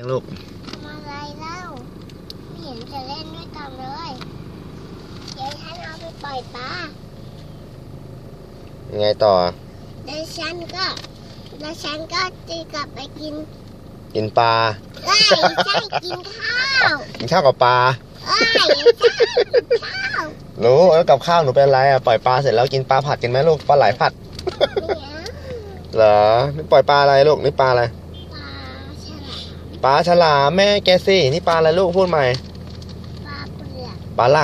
ยังลูกทำอะไรเล่าไม่เห็นจะเล่นด้วยกันเลยเดี๋ยวฉันเอาไปปล่อยปลายังไงต่อแล้วฉันก็แล้วฉันก็ตีกลับไปกินกินปลาเอ้ยใช่กินข้าวกินข้าวกับปลาเอ้ยใช่ข้าวหนูแล้วกับข้าวหนูเป็นอะไรอะปล่อยปลาเสร็จแล้วกินปลาผัดกันไหมลูกปลาไหลผัดเนี่ยเหรอนี่ปล่อยปลาอะไรลูกนี่ปลาอะไร ปลาฉลามปลาฉลามแม่แกสินี่ปลาอะไรลูกพูดใหม่ ปลาเปลือกปลาไหล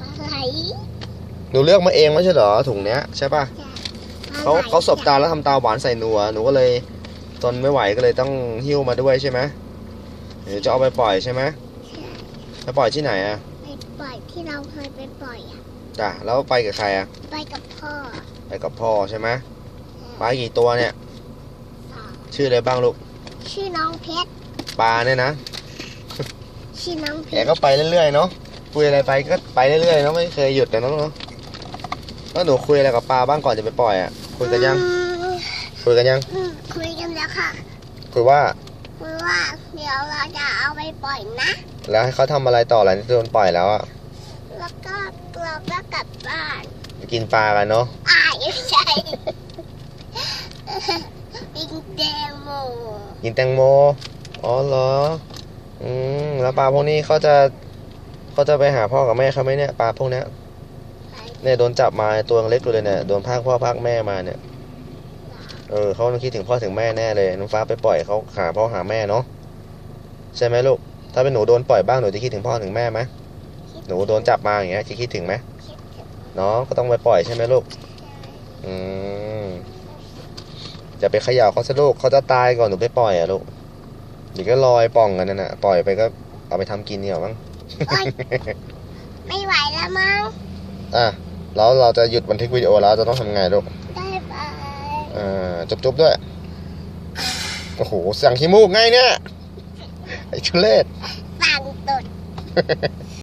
ปลาไหลหนูเลือกมาเองไม่ใช่เหรอถุงเนี้ยใช่ป่ะจ้ะเขาปลไหลเขาสบตาแล้วทำตาหวานใส่หนูอะหนูก็เลยทนไม่ไหวก็เลยต้องหิ้วมาด้วยใช่ไหมเดี๋ยวจะเอาไปปล่อยใช่ไหมไปปล่อยที่ไหนอะไปปล่อยที่เราเคยไปปล่อยอะจ้ะแล้วไปกับใครอะไปกับพ่อ ไปกับพ่อใช่ไหมปลากี่ตัวเนี่ยสองชื่ออะไรบ้างลูก ชื่อน้องเพชร ปลาเนี่ยนะชื่อน้องเพแกชรก็ไปเรื่อยๆเนาะคุยอะไรไปก็ไปเรื่อยๆเนาะไม่เคยหยุดเลยเนาะเนาะแล้วหนูคุยอะไรกับปลาบ้างก่อนจะไปปล่อยอะคุยกันยังอืมคุยกันยังอืมคุยกันแล้วค่ะคุยว่าคุยว่าเดี๋ยวเราจะเอาไปปล่อยนะ แล้วให้เขาทำอะไรต่อหลังจากที่โดนปล่อยแล้วอะแล้วก็เราก็กลับบ้านไปกินปลากันเนาะอ่าไม่ใช่ปิงเดโมกินแตงโม อ๋อเหรอ อืม แล้วปลาพวกนี้เขาจะเขาจะไปหาพ่อกับแม่เขาไหมเนี่ยปลาพวกเนี้ยเนี่ยโดนจับมาตัวเล็กอยู่เลยเนี่ยโดนพากพ่อพากแม่มาเนี่ย เออเขาต้องคิดถึงพ่อถึงแม่แน่เลยน้องฟ้าไปปล่อยเขาหาพ่อหาแม่เนาะใช่ไหมลูก ถ้าเป็นหนูโดนปล่อยบ้างหนูจะคิดถึงพ่อถึงแม่ไหมหนูโดนจับมาอย่างเงี้ยจะคิดถึงไหมคิดถึงเนาะก็ต้องไปปล่อยใช่ไหมลูก อืมจะไปเขย่าเขาซะลูกเขาจะตายก่อนหนูไปปล่อยอะลูก เดี๋ยวก็ลอยป่องกันนั่นน่ะปล่อยไปก็เอาไปทำกินเนี่ยมั้งโอ๊ยไม่ไหวแล้วมั้งอะแล้วเราจะหยุดบันทึกวิดีโอแล้วจะต้องทำไงลูกได้ไปอ่าจุบๆด้วยโอ้โหสั่งขี้มูกไงเนี่ยไอ้ชุเลศสั่งตุด